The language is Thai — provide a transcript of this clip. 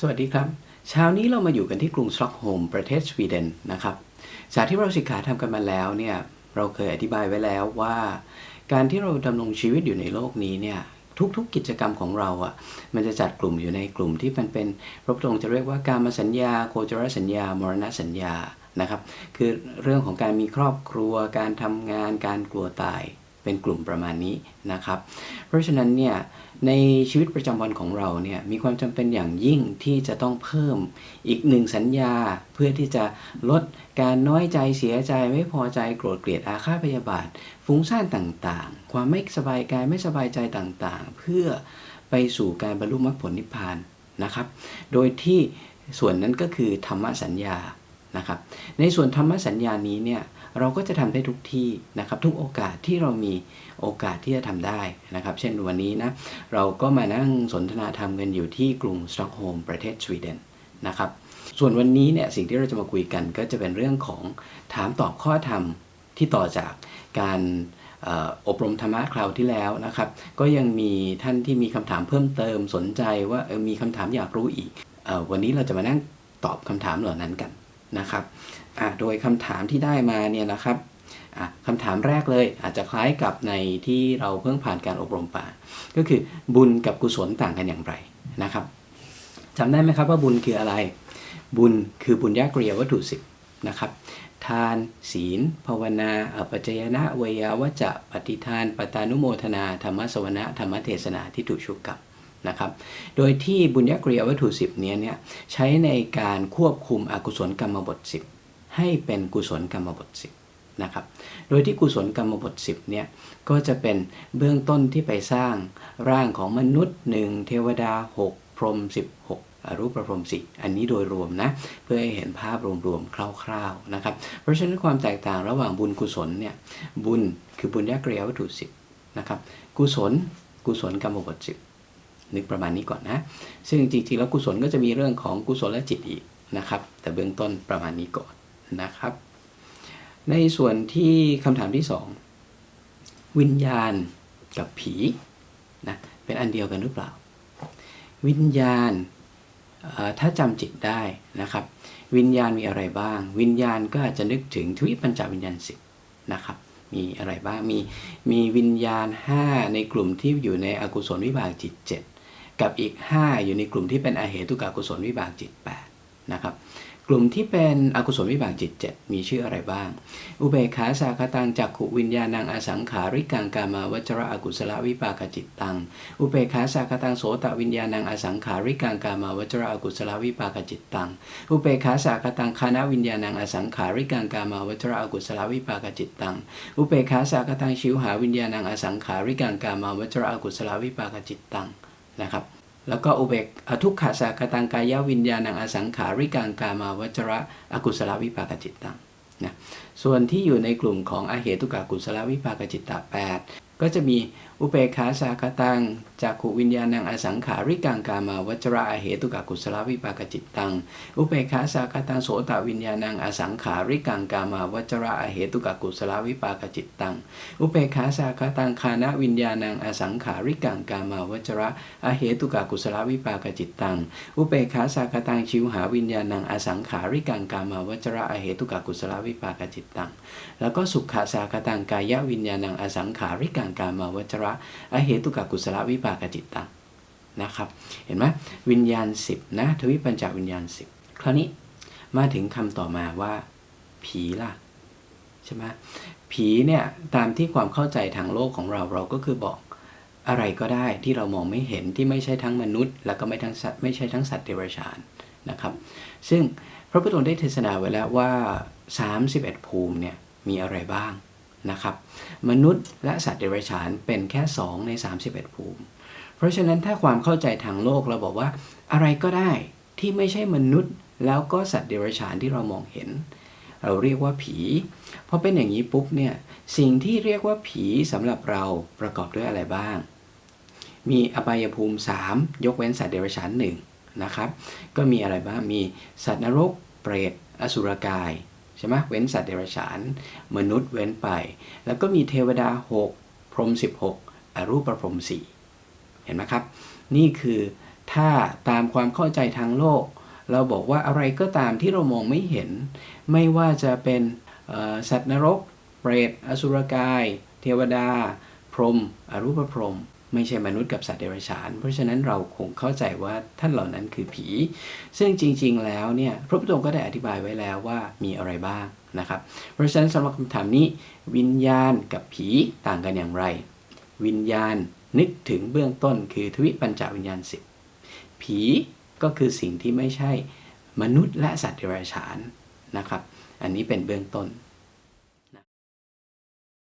สวัสดีครับ เช้านี้เรามาอยู่กันที่กรุงสต็อกโฮล์มประเทศสวีเดนนะครับ จากที่เราศึกษาทำกันมาแล้วเนี่ยเราเคยอธิบายไว้แล้วว่า การที่เราดำรงชีวิตอยู่ในโลกนี้เนี่ยทุกๆกิจกรรมของเราอะ่ะมันจะจัดกลุ่มอยู่ในกลุ่มที่มันเป็นพระพุทธองค์จะเรียกว่าการมาสัญญา โคจรสัญญามรณสัญญานะครับ คือเรื่องของการมีครอบครัว การทำงานการกลัวตาย เป็นกลุ่มประมาณนี้นะครับ เพราะฉะนั้นเนี่ยในชีวิตประจำวันของเราเนี่ยมีความจำเป็นอย่างยิ่งที่จะต้องเพิ่มอีกหนึ่งสัญญาเพื่อที่จะลดการน้อยใจเสียใจไม่พอใจโกรธเกลียดอาฆาตพยาบาทฟุ้งซ่านต่างๆ ความไม่สบายกายไม่สบายใจต่างๆ เพื่อไปสู่การบรรลุมรรคผลนิพพานนะครับ โดยที่ส่วนนั้นก็คือธรรมสัญญานะครับ ในส่วนธรรมสัญญานี้เนี่ย เราก็จะทำได้ทุกที่นะครับ ทุกโอกาสที่เรามีโอกาสที่จะทำได้นะครับ เช่นวันนี้นะเราก็มานั่งสนทนาธรรมกันอยู่ที่กรุงสต็อกโฮล์มประเทศสวีเดนนะครับ ส่วนวันนี้เนี่ยสิ่งที่เราจะมาคุยกันก็จะเป็นเรื่องของถามตอบข้อธรรมที่ต่อจากการอบรมธรรมะคราวที่แล้วนะครับ ก็ยังมีท่านที่มีคำถามเพิ่มเติมสนใจว่ามีคำถามอยากรู้อีกอวันนี้เราจะมานั่งตอบคำถามเหล่านั้นกัน นะครับโดยคำถามที่ได้มาเนี่ยนะครับคำถามแรกเลยอาจจะคล้ายกับในที่เราเพิ่งผ่านการอบรมป่า ก็คือบุญกับกุศลต่างกันอย่างไรนะครับจำได้ไหมครับว่าบุญคืออะไร บุญคือบุญญากรียวัตถุสิบนะครับทานศีล ภาวนา อปัจจยนะเวยาวจะ ปฏิทาน ปตานุโมทนา ธรรมสวนะธรรมเทศนาที่ถูกชุกกับ นะครับ โดยที่บุญญกรียวัตถุสิบนี้เนี่ยใช้ในการควบคุมอกุศลกรรมบทสิบให้เป็นกุศลกรรมบทสิบนะครับ โดยที่กุศลกรรมบท 10 เนี่ยก็จะเป็นเบื้องต้นที่ไปสร้างร่างของมนุษย์ 1 เทวดา 6 พรหม16อรูปพรหมสิอันนี้โดยรวมนะ เพื่อให้เห็นภาพรวมๆ คร่าวๆ นะครับ เพราะฉะนั้นความแตกต่างระหว่างบุญกุศลเนี่ย บุญคือบุญญากรียวัตถุสิบนะครับ กุศล กุศลกรรมบทสิบ นึกประมาณนี้ก่อนนะ ซึ่งจริงๆแล้วกุศลก็จะมีเรื่องของกุศลและจิตอีกนะครับ แต่เบื้องต้นประมาณนี้ก่อนนะครับ ในส่วนที่คำถามที่สองวิญญาณกับผีนะเป็นอันเดียวกันหรือเปล่า วิญญาณถ้าจำจิตได้นะครับ วิญญาณมีอะไรบ้าง วิญญาณก็อาจจะนึกถึงทวิปัญจวิญญาณสิบนะครับ มีอะไรบ้างมีมีวิญญาณ 5 ในกลุ่มที่อยู่ในอกุศลวิบากจิต 7 กับอีก 5 อยู่ในกลุ่มที่เป็นอาเหตุกากุศลวิบากจิต8นะครับกลุ่มที่เป็นอกุศลวิบากจิตเจ็ดมีชื่ออะไรบ้าง อุเบกขาสาคตังจักขุวิญญาณังอสังขาริกังกามาวจระอกุศลวิปากจิตตัง อุเบกขาสาคตังโสตวิญญาณังอสังขาริกังกามาวจระอกุศลวิปากจิตตัง อุเบกขาสาคตังคานาวิญญาณังอสังขาริกังกามาวจระอกุศลวิปากจิตตัง อุเบกขาสาคตังชิวหาวิญญาณังอสังขาริกังกามาวจระอกุศลวิปากจิตตัง นะครับ แล้วก็อุเบกอทุกขาสากตังกายวิญญาณังอสังขาริกังกามาวจระอกุศลวิปากจิตตังนะส่วนที่อยู่ในกลุ่มของอาเหตุกากุศลวิปากจิตตา8 ก็จะมีอุเปขาสาคตังจากขุวิญญาณังอสังขาริกังกามาวัจระเหตุกกุศลวิปากจิตตัง อุเปขาสาคตังโสตวิญญาณังอสังขาริกังกามาวัจระเหตุกกุศลวิปากจิตตัง อุเปขาสาคตังคานะวิญญาณังอสังขาริกังกามาวัจระอเหตุกกุศลวิปากจิตตัง อุเปขาสาคตังชิวหาวิญญาณังอสังขาริกังกามาวัจระอเหตุกกุศลวิปากจิตตัง แล้วก็สุขาสาคตังกายวิญญาณังอสังขาริกังการมาวัจระอเหตุกกุศลวิปากจิตตังนะครับ เห็นไหมวิญญาณสิบนะทวิปัญจวิญญาณสิบคราวนี้มาถึงคำต่อมาว่า ผีล่ะใช่ไหมผีเนี่ยตามที่ความเข้าใจทางโลกของเราเราก็คือบอกอะไรก็ได้ที่เรามองไม่เห็นที่ไม่ใช่ทั้งมนุษย์ แล้วก็ไม่ทั้งสัตว์ไม่ใช่ทั้งสัตว์เดรัจฉานนะครับ ซึ่งพระพุทธองค์ได้เทศนาไว้แล้วว่า 31 ภูมิเนี่ยมีอะไรบ้าง นะครับ มนุษย์และสัตว์เดรัจฉานเป็นแค่ 2 ใน 31 ภูมิ เพราะฉะนั้นถ้าความเข้าใจทางโลกเราบอกว่าอะไรก็ได้ที่ไม่ใช่มนุษย์ แล้วก็สัตว์เดรัจฉานที่เรามองเห็น เราเรียกว่าผีพอเป็นอย่างนี้ปุ๊บเนี่ยสิ่งที่เรียกว่าผีสำหรับเราประกอบด้วยอะไรบ้าง มีอบายภูมิ 3 ยกเว้นสัตว์เดรัจฉาน1นะครับก็มีอะไรบ้างมีสัตว์นรกเปรตอสุรกาย ใช่ไหมเว้นสัตว์เดรัจฉาน มนุษย์เว้นไป แล้วก็มีเทวดา 6 พรหม16 อรูปพรหม4เห็นไหมครับ นี่คือถ้าตามความเข้าใจทางโลก เราบอกว่าอะไรก็ตามที่เรามองไม่เห็น ไม่ว่าจะเป็นสัตว์นรก เปรต อสุรกาย เทวดา พรหมอรูปพรหม ไม่ใช่มนุษย์กับสัตว์เดรัจฉาน เพราะฉะนั้นเราคงเข้าใจว่าท่านเหล่านั้นคือผี ซึ่งจริง ๆ แล้วเนี่ยพระพุทธองค์ก็ได้อธิบายไว้แล้วว่ามีอะไรบ้างนะครับ เพราะฉะนั้นสำหรับคำถามนี้วิญญาณกับผีต่างกันอย่างไร วิญญาณนึกถึงเบื้องต้นคือทวิปัญจวิญญาณสิบผีก็คือสิ่งที่ไม่ใช่มนุษย์และสัตว์เดรัจฉานนะครับ อันนี้เป็นเบื้องต้น